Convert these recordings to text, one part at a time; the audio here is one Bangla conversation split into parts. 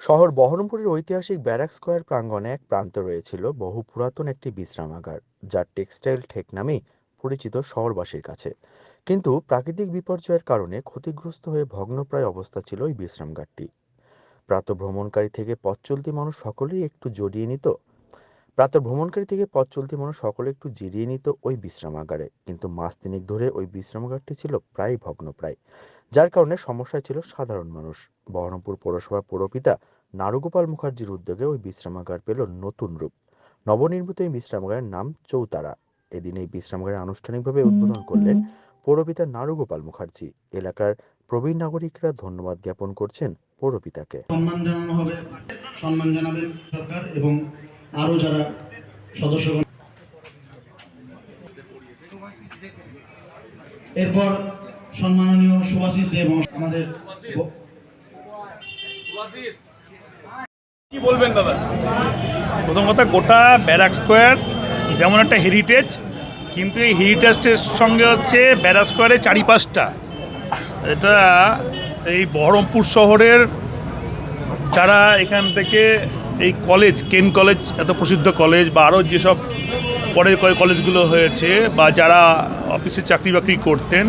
শহর বহরমপুরের ঐতিহাসিক ব্যারাক স্কয়ার প্রাঙ্গণে এক প্রান্ত রয়েছিল বহু পুরাতন একটি বিশ্রামাগার যা টেক্সটাইল ঠেক নামেই পরিচিত শহরবাসীর কাছে। কিন্তু প্রাকৃতিক বিপর্যয়ের কারণে ক্ষতিগ্রস্ত হয়ে ভগ্নপ্রায় অবস্থা ছিল ওই বিশ্রামগারটি প্রাতঃভ্রমণকারী থেকে পথ চলতি মানুষ সকলেই একটু জড়িয়ে নিত প্রাতঃ ভ্রমণকারী থেকে পথ চলতি মানুষ সকলে একটু জিরিয়ে নিত ওই বিশ্রামাগারে কিন্তু মাস তিনেক ধরে ওই বিশ্রামাগারটি ছিল প্রায় ভগ্নপ্রায়, যার কারণে সমস্যায় ছিল সাধারণ মানুষ। বহরমপুর পৌরসভার পৌরপিতা নারুগোপাল মুখার্জির উদ্যোগে ওই বিশ্রামাগার পেল নতুন রূপ। নবনির্মিত এই বিশ্রামাগারের নাম চৌতারা। এদিন এই বিশ্রামাগারে আনুষ্ঠানিকভাবে উদ্বোধন করলেন পৌরপিতা নারুগোপাল মুখার্জি। এলাকার প্রবীণ নাগরিকরা ধন্যবাদ জ্ঞাপন করছেন পৌরপিতাকে। সম্মান জানানো হবে, সম্মান জানাবেন সরকার এবং আরও যারা সদস্যগণ এরপর সম্মাননীয় সুভাষিস দেব আমাদের কি বলবেন দাদা? প্রথম কথা, গোটা ব্যারাক স্কোয়ার যেমন একটা হেরিটেজ কিন্তু এই হেরিটেজের সঙ্গে হচ্ছে ব্যারাক স্কোয়ারের চারিপাশটা। এটা এই বহরমপুর শহরের যারা এখান থেকে এই কলেজ, কেন কলেজ, এত প্রসিদ্ধ কলেজ বা আরও যেসব পরে কয় কলেজগুলো হয়েছে বা যারা অফিসে চাকরি বাকরি করতেন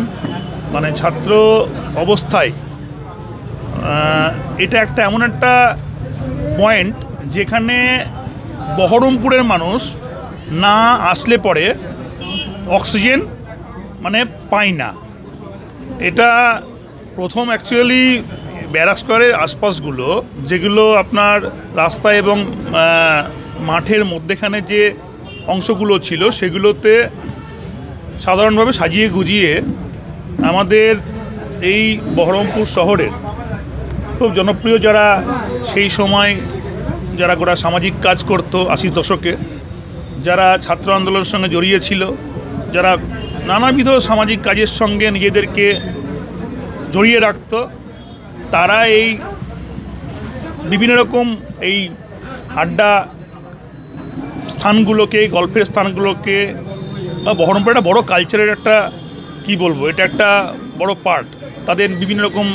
মানে ছাত্র অবস্থায় এটা একটা এমন একটা পয়েন্ট যেখানে বহরমপুরের মানুষ না আসলে পরে অক্সিজেন মানে পায় না। এটা প্রথম অ্যাকচুয়ালি ব্যারাক স্কোয়ারের আশপাশগুলো, যেগুলো আপনার রাস্তা এবং মাঠের মধ্যেখানে যে অংশগুলো ছিল, সেগুলোতে সাধারণভাবে সাজিয়ে গুজিয়ে আমাদের এই বহরমপুর শহরের খুব জনপ্রিয় যারা সেই সময় যারা গোটা সামাজিক কাজ করতো আশির দশকে, যারা ছাত্র আন্দোলনের সঙ্গে জড়িয়ে ছিল, যারা নানাবিধ সামাজিক কাজের সঙ্গে নিজেদেরকে জড়িয়ে রাখতো তারা এই বিভিন্ন রকম এই আড্ডা স্থানগুলোকে গল্পের স্থানগুলোকে, বা বহরমপুর একটা বড় কালচারের একটা, কি বলব, এটা একটা বড় পার্ট তাদের বিভিন্ন রকম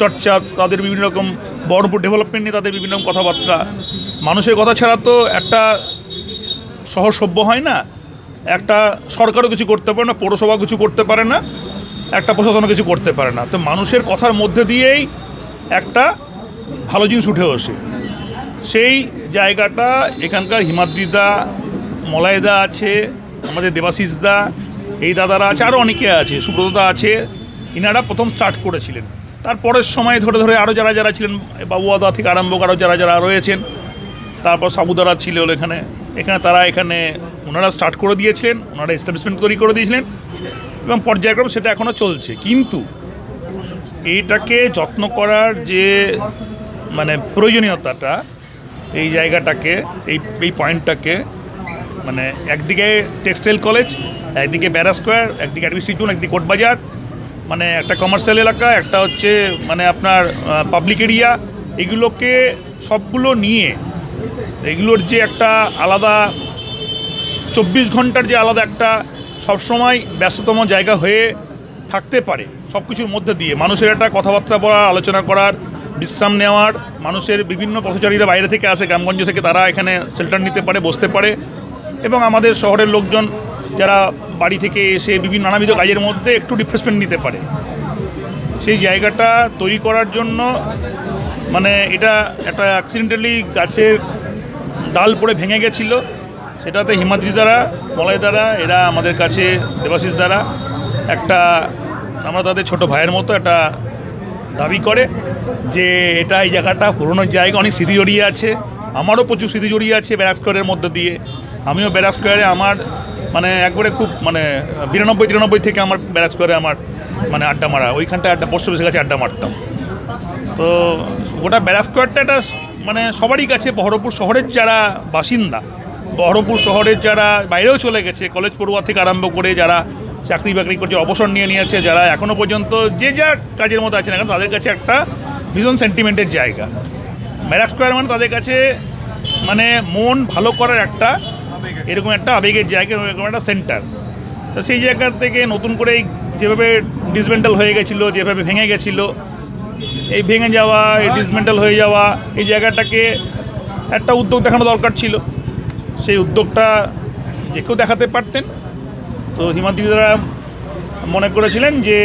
চর্চা, তাদের বিভিন্ন রকম বহরমপুর ডেভেলপমেন্ট নিয়ে তাদের বিভিন্ন রকম কথাবার্তা। মানুষের কথা ছাড়া তো একটা শহর সভ্য হয় না। একটা সরকারও কিছু করতে পারে না পৌরসভা কিছু করতে পারে না। একটা প্রশাসনও কিছু করতে পারে না। তো মানুষের কথার মধ্যে দিয়েই একটা ভালো জিনিস উঠে আসে সেই জায়গাটা, এখানকার হিমাদ্রিদা মলায়দা আছে, আমাদের দেবাশিস দা এই দাদারা আছে আরও অনেকে আছে, সুব্রতদা আছে, ইনারা প্রথম স্টার্ট করেছিলেন। তারপরের সময় ধরে ধরে আরও যারা যারা ছিলেন, বাবুয়াদা থেকে আরম্ভ আরও যারা যারা রয়েছেন, তারপর সাবুদারা ছিল এখানে এখানে তারা এখানে ওনারা স্টার্ট করে দিয়েছিলেন, ওনারা এস্টাবলিশমেন্ট তৈরি করে দিয়েছিলেন। এবং পর্যায়ক্রম সেটা এখনও চলছে। কিন্তু এইটাকে যত্ন করার যে মানে প্রয়োজনীয়তাটা, এই জায়গাটাকে, এই এই পয়েন্টটাকে মানে একদিকে টেক্সটাইল কলেজ, একদিকে ব্যারা স্কোয়ার, একদিকে অ্যাডমিনিস্ট্রেশন একদিকে কোটবাজার মানে একটা কমার্শিয়াল এলাকা, একটা হচ্ছে মানে আপনার পাবলিক এরিয়া এগুলোকে সবগুলো নিয়ে, এগুলোর যে একটা আলাদা, চব্বিশ ঘণ্টার যে আলাদা একটা সবসময় ব্যস্ততম জায়গা হয়ে থাকতে পারে সব কিছুর মধ্যে দিয়ে। মানুষের একটা কথাবার্তা বলার, আলোচনা করার, বিশ্রাম নেওয়ার, মানুষের বিভিন্ন পথচারীরা বাইরে থেকে আসে, গ্রামগঞ্জ থেকে তারা এখানে শেল্টার নিতে পারে, বসতে পারে এবং আমাদের শহরের লোকজন যারা বাড়ি থেকে এসে বিভিন্ন নানাবিধ কাজের মধ্যে একটু রিফ্রেশমেন্ট নিতে পারে। সেই জায়গাটা তৈরি করার জন্য মানে এটা একটা অ্যাক্সিডেন্টালি গাছের ডাল পড়ে ভেঙে গেছিল। সেটাতে হিমাদ্রি দ্বারা, মলয় দ্বারা, এরা আমাদের কাছে দেবাশিস দ্বারা একটা, আমরা তাদের ছোট ভাইয়ের মতো একটা দাবি করে যে এটা এই জায়গাটা পুরোনো জায়গা, অনেক স্মৃতি জড়িয়ে আছে। আমারও প্রচুর স্মৃতি জড়িয়ে আছে ব্যারাক স্কোয়ারের মধ্যে দিয়ে। আমিও ব্যারাক স্কোয়ারে আমার মানে একবারে খুব মানে বিরানব্বই, তিরানব্বই থেকে আমার ব্যারাক স্কোয়ারে আমার মানে আড্ডা মারা। ওইখানটায় আড্ডা, পোস্ট অফিসের কাছে আড্ডা মারতাম। তো গোটা ব্যারাক স্কোয়ারটা একটা মানে সবারই কাছে, বহরমপুর শহরের যারা বাসিন্দা বহরমপুর শহরের যারা বাইরেও চলে গেছে, কলেজ পড়ুয়া থেকে আরম্ভ করে যারা চাকরি বাকরি করছে, অবসর নিয়ে নিয়েছে, যারা এখনও পর্যন্ত যে যা কাজের মতো আছে না কেন, তাদের কাছে একটা ভীষণ সেন্টিমেন্টের জায়গা। ব্যারাক স্কোয়ার মানে তাদের কাছে মানে মন ভালো করার একটা এরকম একটা আবেগের জায়গা, এরকম একটা সেন্টার তো সেই জায়গা থেকে নতুন করে যেভাবে ডিসমেন্টাল হয়ে গেছিল, যেভাবে ভেঙে গেছিল, এই ভেঙে যাওয়া, এই ডিসমেন্টাল হয়ে যাওয়া, এই জায়গাটাকে একটা উদ্যোগ দেখানো দরকার ছিল। সেই উদ্যোগটা যে কেউ দেখাতে পারতেন। তো হিমাদ্রিদারা মনে করেছিলেন যে